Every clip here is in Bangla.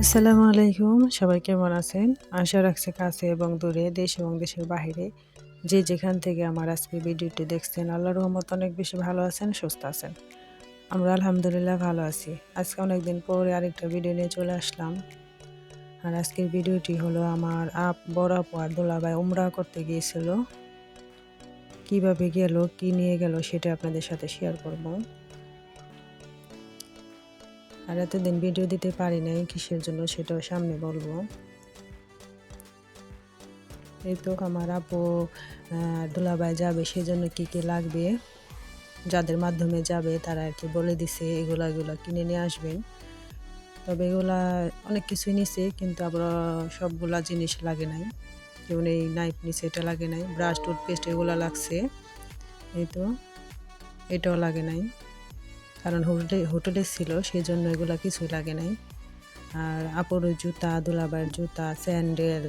আসসালামু আলাইকুম, সবাই কেমন আছেন? আশা রাখছি কাছে এবং দূরে, দেশ এবং দেশের বাইরে যে যেখান থেকে আমার আজকে ভিডিওটি দেখছেন আল্লাহ রহমত অনেক বেশি ভালো আছেন, সুস্থ আছেন। আমরা আলহামদুলিল্লাহ ভালো আছি। আজকে অনেকদিন পরে আরেকটা ভিডিও নিয়ে চলে আসলাম। আর আজকের ভিডিওটি হলো আমার আপ বড় আপু আর দোলাভাই উমরা করতে গিয়েছিল। কীভাবে গেল, কি নিয়ে গেল সেটা আপনাদের সাথে শেয়ার করব। আর এতদিন ভিডিও দিতে পারি নাই, কিসের জন্য সেটাও সামনে বলব। এই তো আমার আপু দুলাবাই যাবে সেই জন্য কী কী লাগবে, যাদের মাধ্যমে যাবে তারা আর কি বলে দিছে, এগুলা এগুলা কিনে নিয়ে আসবেন। তবে এগুলা অনেক কিছুই নিছে, কিন্তু আবার সবগুলা জিনিস লাগে নাই। যেমন এই নাইফ নিছে এটা লাগে নাই। ব্রাশ টুথপেস্ট এগুলো লাগছে। এই তো, এটাও লাগে নাই। কারণ হোটেলে হোটেলে ছিল সেই জন্য এগুলো কিছু লাগে নাই। আর আপুর জুতা দুলাবার জুতা স্যান্ডেল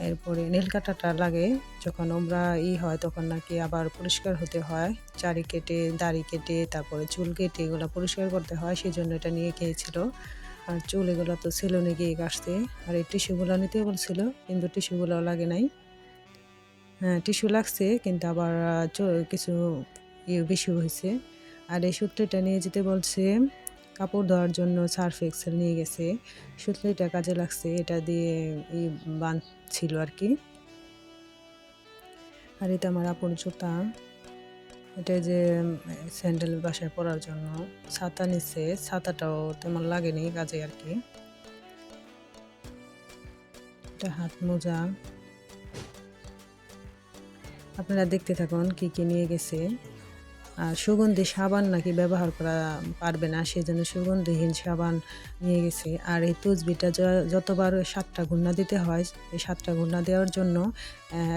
এরপরে নীল কাটাটা লাগে। যখন আমরা ই হয়, তখন নাকি আবার পরিষ্কার হতে হয়। চারি কেটে, দাড়ি কেটে, তারপরে চুল কেটে এগুলো পরিষ্কার করতে হয় সেই জন্য এটা নিয়ে গিয়েছিল আর চুল এগুলো তো সেলুনে গিয়ে কাটছে আর এই টিস্যুগুলো নিতে বলছিল, কিন্তু টিস্যুগুলো লাগে নাই। হ্যাঁ টিস্যু লাগছে, কিন্তু আবার কিছু ইয়ে বেশি হয়েছে। আর এই সুতলিটা নিয়ে যেতে বলছে, কাপড় ধোয়ার জন্য সার্ফ এক্সেল নিয়ে গেছে। সুতলিটা কাজে লাগছে, এটা দিয়ে এই বাঁধছিল আর কি। আর এটা আমার আপন জুতা এটা যে স্যান্ডেল বাসায় পরার জন্য ছাতা নিচ্ছে ছাতাটাও তেমন লাগেনি কাজে আর কি। এটা হাত মোজা। আপনারা দেখতে থাকুন কি কি নিয়ে গেছে। আর সুগন্ধি সাবান নাকি ব্যবহার করা পারবে না সেই জন্য সুগন্ধিহীন সাবান নিয়ে গেছে। আর এই তুজবিটা যতবার সাতটা ঘূর্ণা দিতে হয়, এই সাতটা ঘূর্ণা দেওয়ার জন্য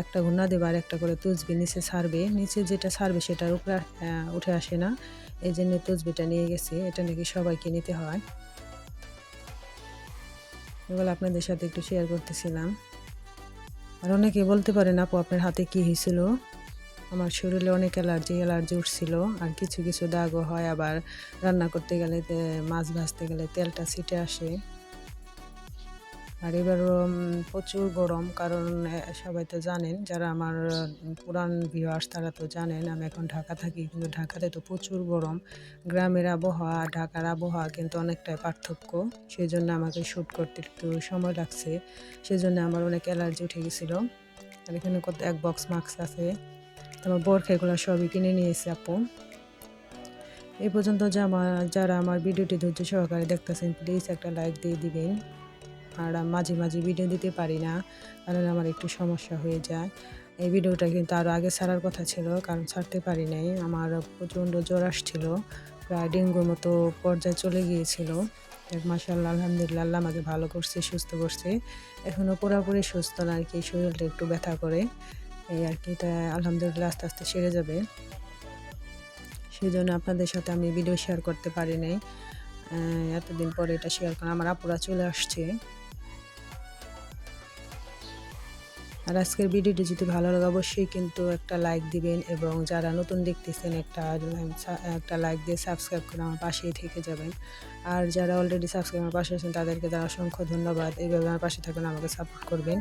একটা ঘূর্ণা দেবার একটা করে তুজবি নিচে ছাড়বে নিচে যেটা ছাড়বে সেটার উপরে উঠে আসে না। এই জন্য তুজবিটা নিয়ে গেছে। এটা নাকি সবাইকে নিতে হয়। এগুলো আপনাদের সাথে একটু শেয়ার করতেছিলাম। আর অনেকে বলতে পারেন, আপু, আপনার হাতে কী হয়েছিল? আমার শরীরে অনেক অ্যালার্জি অ্যালার্জি উঠছিল আর কিছু কিছু দাগও হয়। আবার রান্না করতে গেলে মাছ ভাজতে গেলে তেলটা ছিটে আসে। আর এবারও প্রচুর গরম, কারণ সবাই তো জানেন, যারা আমার পুরান ভিউয়ার্স তারা তো জানেন, আমি এখন ঢাকা থাকি, কিন্তু ঢাকাতে তো প্রচুর গরম। গ্রামের আবহাওয়া, ঢাকার আবহাওয়া কিন্তু অনেকটাই পার্থক্য। সেই জন্য আমাকে শ্যুট করতে একটু সময় লাগছে। সেই জন্য আমার অনেক অ্যালার্জি উঠে গেছিল। আর এখানে কত, এক বক্স মাস্ক আছে। তারপর বরখা সবই কিনে নিয়েছে আপু। এই পর্যন্ত যারা আমার ভিডিওটি ধৈর্য সহকারে দেখতেছেন প্লিজ একটা লাইক দিয়ে দিবেন। আর মাঝে মাঝে ভিডিও দিতে পারি না, কারণ আমার একটু সমস্যা হয়ে যায়। এই ভিডিওটা কিন্তু আরও আগে ছাড়ার কথা ছিল, কারণ ছাড়তে পারি নাই। আমার প্রচণ্ড জ্বর আসছিল, প্রায় ডেঙ্গুর মতো পর্যায়ে চলে গিয়েছিল। মাসাল্লাহ আলহামদুলিল্লাহ, আল্লাহ আমাকে ভালো করছে, সুস্থ করছে। এখনও পুরোপুরি সুস্থ না, আর কি শরীরটা একটু ব্যথা করে। এই আর কি তা আলহামদুলিল্লাহ আস্তে আস্তে সেরে যাবে। সেই জন্য আপনাদের সাথে আমি ভিডিও শেয়ার করতে পারি নাই। এতদিন পরে এটা শেয়ার করা আমার আপুরা চলে আসছে। আর আজকের ভিডিওটি যদি ভালো লাগে, অবশ্যই কিন্তু একটা লাইক দিবেন এবং যারা নতুন দেখতেছেন, একটা একটা লাইক দিয়ে সাবস্ক্রাইব করে আমার পাশেই থেকে যাবেন। আর যারা অলরেডি সাবস্ক্রাইব আমার পাশে আছেন, তাদেরকে তারা অসংখ্য ধন্যবাদ। এইভাবে আমার পাশে থাকবেন, আমাকে সাপোর্ট করবেন।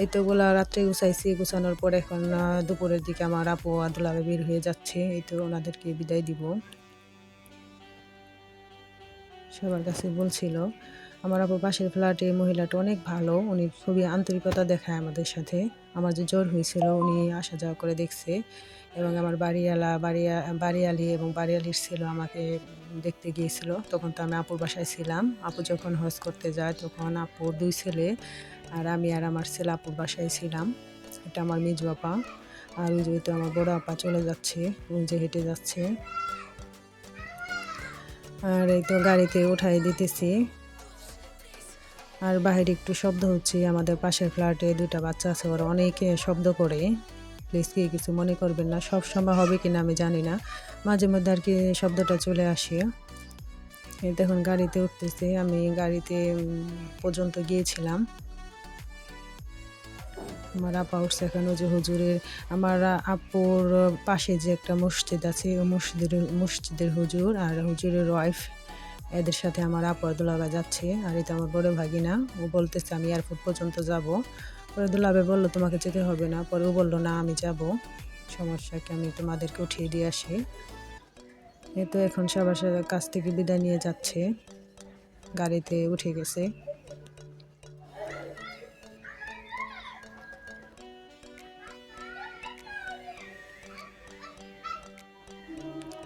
এই তোগুলো রাত্রে গুছাইছি, গুছানোর পর এখন দুপুরের দিকে আমার আপু আদুলাবে বের হয়ে যাচ্ছে। এই তো ওনাদেরকে বিদায় দিব। সবার কাছে বলছিল আমার আপু পাশের ফ্ল্যাটে মহিলাটা অনেক ভালো, উনি খুবই আন্তরিকতা দেখায় আমাদের সাথে। আমার যে জ্বর হয়েছিল, উনি আসা যাওয়া করে দেখছে এবং আমার বাড়িওয়ালা, বাড়িয়া, বাড়িয়ালি এবং বাড়িয়ালির ছিল আমাকে দেখতে গিয়েছিল। তখন তো আমি আপুর বাসায় ছিলাম। আপু যখন হজ করতে যায়, তখন আপুর দুই ছেলে আর আমি আর আমার ছেলে আপুর বাসায় ছিলাম। এটা আমার মেজ বাপা আর যেহেতু আমার বড় আপা চলে যাচ্ছে যে হেঁটে যাচ্ছে। আর এই তো গাড়িতে উঠাই দিতেছি। আর বাহিরে একটু শব্দ হচ্ছে, আমাদের পাশের ফ্ল্যাটে দুইটা বাচ্চা আছে, ওরা অনেকে শব্দ করে। প্লিজ কি কিছু মনে করবেন না, সব সময় হবে কিনা আমি জানি না। মাঝে মধ্যে আর কি শব্দটা চলে আসে। দেখুন, গাড়িতে উঠতেছে, আমি গাড়িতে পর্যন্ত গিয়েছিলাম। আমার আপা উঠছে এখন যে হুজুরের, আমার আপুর পাশে যে একটা মসজিদ আছে মসজিদের মসজিদের হুজুর আর হুজুরের ওয়াইফ এদের সাথে আমার আপু দুলাবা যাচ্ছে আর এটা আমার বড় ভাগিনা ও বলতেছে, আমি এয়ারপোর্ট পর্যন্ত যাব। পরে দুলাবে বলল, তোমাকে যেতে হবে না। পরে ও বলল, না, আমি যাব। সমস্যা কি? আমি তোমাদেরকে উঠিয়ে দিয়ে আসি। এ তো এখন সবার কাছ থেকে বিদায় নিয়ে যাচ্ছে। গাড়িতে উঠে গেছে।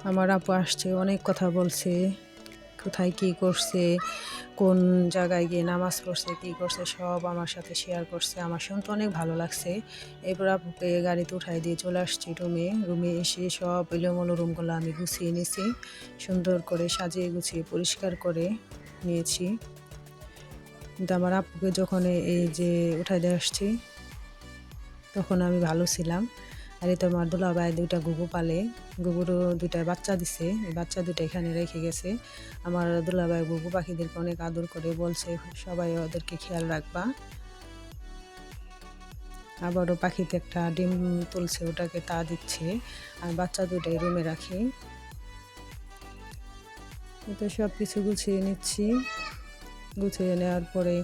আমার আপু আসছে, অনেক কথা বলছে। কোথায় কি করছে, কোন জায়গায় গিয়ে নামাজ পড়ছে, কি করছে, সব আমার সাথে শেয়ার করছে। আমার শুনতে অনেক ভালো লাগছে। এরপর আপুকে গাড়িতে উঠাই দিয়ে চলে আসছি রুমে রুমে এসে সব এলোমেলো রুমগুলো আমি গুছিয়ে নিয়েছি। সুন্দর করে সাজিয়ে গুছিয়ে পরিষ্কার করে নিয়েছি। কিন্তু আমার আপুকে যখন এই যে উঠাই দিয়ে আসছি, তখন আমি ভালো ছিলাম। আর এই তো আমার দুলাভাই দুইটা গুগু পালে। গুগুরও দুইটা বাচ্চা দিছে। এই বাচ্চা দুটো এখানে রেখে গেছে। আমার দুলাভাই গুগু পাখিদেরকে অনেক আদর করে বলছে, সবাই ওদেরকে খেয়াল রাখবা। আবারও পাখিতে একটা ডিম তুলছে, ওটাকে তা দিচ্ছে। আর বাচ্চা দুটাই রুমে রাখি। তো সব কিছু গুছিয়ে নিচ্ছি। গুছিয়ে নেওয়ার পরে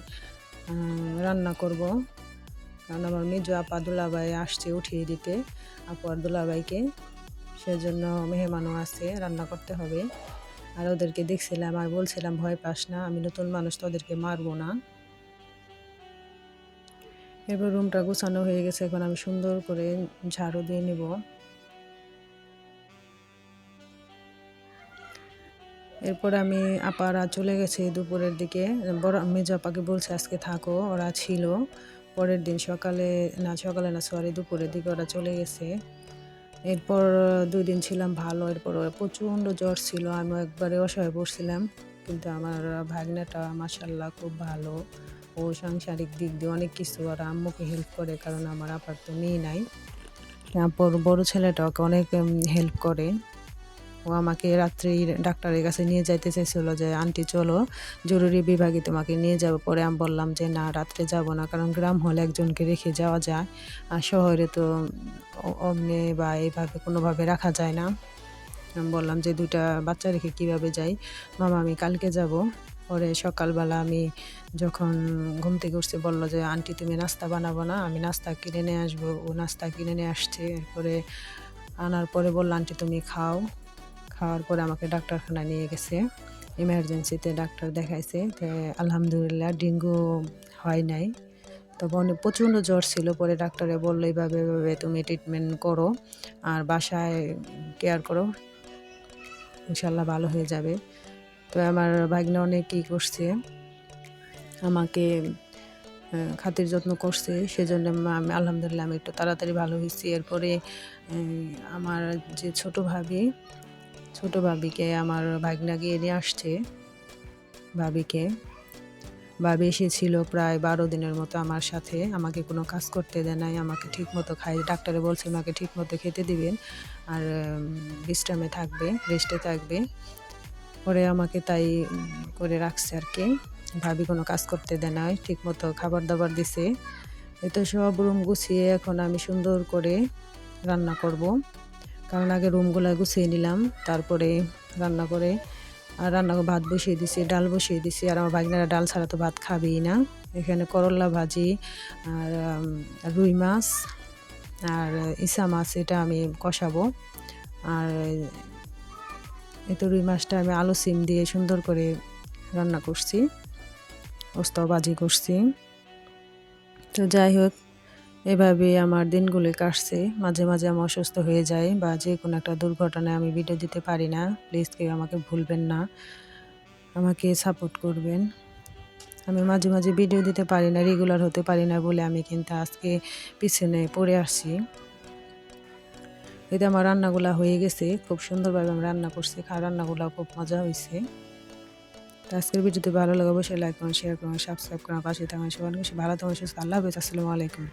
রান্না করব। কারণ আমার মেজো আপা দুলাভাই আসছে উঠিয়ে দিতে। আপু আর দুলাভাইকে। সেজন্য মেহমানও আছে, রান্না করতে হবে। আর ওদেরকে দেখছিলাম আর বলছিলাম, ভয় পাস না, আমি নতুন মানুষ তো ওদেরকে মারবো না। এরপর রুমটা গোছানো হয়ে গেছে, এখন আমি সুন্দর করে ঝাড়ু দিয়ে নেব। এরপর আমি আপারা চলে গেছে দুপুরের দিকে। বড় মেজ আপাকে বলছে, আজকে থাকো। ওরা ছিল। পরের দিন সকালে, না সকালে না সরি দুপুরের দিকে ওরা চলে গেছে। এরপর দুই দিন ছিলাম ভালো, এরপর প্রচণ্ড জ্বর ছিল আমি একবারে অসহায় পড়ছিলাম। কিন্তু আমার ভাগনাটা মাসাল্লাহ খুব ভালো। ও সাংসারিক দিক দিয়ে অনেক কিছু, আর আম্মুকে হেল্প করে, কারণ আমার আপার তো মেয়ে নাই। তারপর বড় ছেলেটা ওকে অনেক হেল্প করে। ও আমাকে রাত্রে ডাক্তারের কাছে নিয়ে যাইতে চাইছিল যে, আন্টি, চলো, জরুরি বিভাগে তোমাকে নিয়ে যাব। পরে আমি বললাম যে, না, রাত্রে যাব না, কারণ গ্রাম হলে একজনকে রেখে যাওয়া যায়, আর শহরে তো অমনে বা এইভাবে কোনোভাবে রাখা যায় না। আমি বললাম যে দুটা বাচ্চা রেখে কীভাবে যাই? মামা, আমি কালকে যাব। পরে সকালবেলা আমি যখন ঘুম থেকে উঠছে, বলল যে, আন্টি, তুমি নাস্তা বানাবো না, আমি নাস্তা কিনে নিয়ে আসব। ও নাস্তা কিনে নিয়ে আসছে, এরপরে আনার পরে বলল, আন্টি, তুমি খাও। খাওয়ার পরে আমাকে ডাক্তারখানায় নিয়ে গেছে। ইমার্জেন্সিতে ডাক্তার দেখাইছে তো আলহামদুলিল্লাহ, ডেঙ্গু হয় নাই। তবে অনেক প্রচণ্ড জ্বর ছিল পরে ডাক্তারে বলল, এইভাবে এভাবে তুমি ট্রিটমেন্ট করো আর বাসায় কেয়ার করো। ইনশাল্লাহ ভালো হয়ে যাবে। তো আমার ভাগ্নে অনেক কী করছে, আমাকে খাতির যত্ন করছে। সেজন্য আমি, আলহামদুলিল্লাহ, আমি একটু তাড়াতাড়ি ভালো হয়েছি। এরপরে আমার যে ছোট ভাবি ছোট ভাবিকে আমার ভাগনা গিয়ে নিয়ে আসছে। ভাবিকে। ভাবি এসেছিল প্রায় বারো দিনের মতো আমার সাথে। আমাকে কোনো কাজ করতে দেয় নাই, আমাকে ঠিক মতো খাই, ডাক্তারে বলছে আমাকে ঠিক মতো খেতে দিবেন আর বিশ্রামে থাকবে, রেস্টে থাকবে। পরে আমাকে তাই করে রাখছে আর কি। ভাবি কোনো কাজ করতে দেয় নাই ঠিক মতো খাবার দাবার দিছে। এতো সব রুম গুছিয়ে এখন আমি সুন্দর করে রান্না করব। কারণ আগে রুমগুলো গুছিয়ে নিলাম, তারপরে রান্না করে, আর রান্না করে ভাত বসিয়ে দিছি, ডাল বসিয়ে দিছি, আর আমার ভাগনারা ডাল ছাড়া তো ভাত খাবেই না। এখানে করল্লা ভাজি, আর রুই মাছ, আর ইসা মাছ এটা আমি কষাবো। আর এই তো রুই মাছটা আমি আলু সিম দিয়ে সুন্দর করে রান্না করছি ওস্তাও ভাজি করছি। তো যাই হোক এভাবে আমার দিনগুলি কাটছে। মাঝে মাঝে আমি অসুস্থ হয়ে যাই বা যে কোনো একটা দুর্ঘটনায় আমি ভিডিও দিতে পারি না। প্লিজ কেউ আমাকে ভুলবেন না। আমাকে সাপোর্ট করবেন। আমি মাঝে মাঝে ভিডিও দিতে পারি না, রেগুলার হতে পারি না বলে আমি কিন্তু আজকে পিছনে পড়ে আসছি। এতে আমার রান্নাগুলা হয়ে গেছে। খুব সুন্দরভাবে আমি রান্না করছি। খাওয়া রান্নাগুলো খুব মজা হয়েছে তো আজকের ভিডিওতে ভালো লাগে অবশ্যই লাইক করুন শেয়ার করুন সাবস্ক্রাইব করুন, পাশে থাকুন। সবাই ভালো থাকুন, সুস্থ আল্লাহ হাফিজ। আসসালামু আলাইকুম।